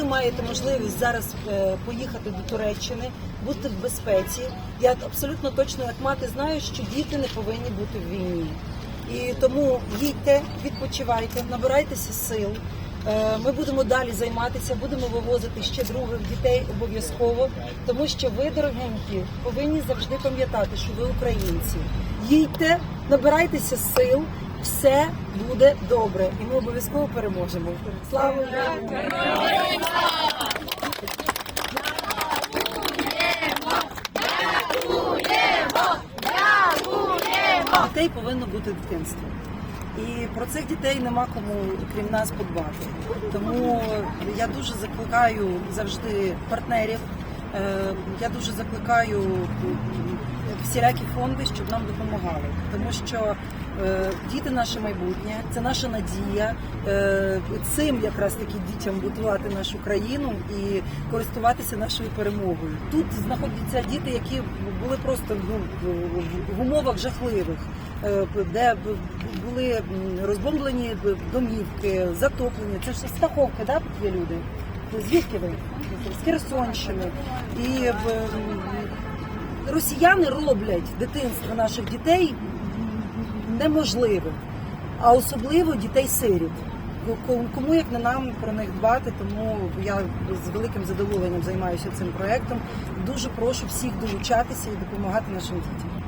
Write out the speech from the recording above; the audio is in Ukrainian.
маєте можливість зараз е, поїхати до Туреччини, бути в безпеці. Я абсолютно точно, як мати, знаю, що діти не повинні бути в війні. І тому їдьте, відпочивайте, набирайтеся сил. Е, Ми будемо далі займатися, будемо вивозити ще других дітей обов'язково, тому що ви, дорогенькі, повинні завжди пам'ятати, що ви українці. Їдьте, набирайтеся сил, все буде добре, і ми обов'язково переможемо. Слава! Дітей повинно бути дитинство. І про цих дітей нема кому крім нас подбати. Тому я дуже закликаю завжди партнерів. Е, Я дуже закликаю всілякі фонди, щоб нам допомагали, тому що е, діти наше майбутнє, це наша надія. Е, Цим якраз таки дітям будувати нашу країну і користуватися нашою перемогою. Тут знаходяться діти, які були просто ну, в- умовах жахливих, де були розбомблені домівки, затоплені. Це ж стаховки, да, є люди. Звідки ви? З Херсонщини. І росіяни роблять дитинство наших дітей неможливим, а особливо дітей-сиріт. Кому як не нам про них дбати, тому я з великим задоволенням займаюся цим проектом. Дуже прошу всіх долучатися і допомагати нашим дітям.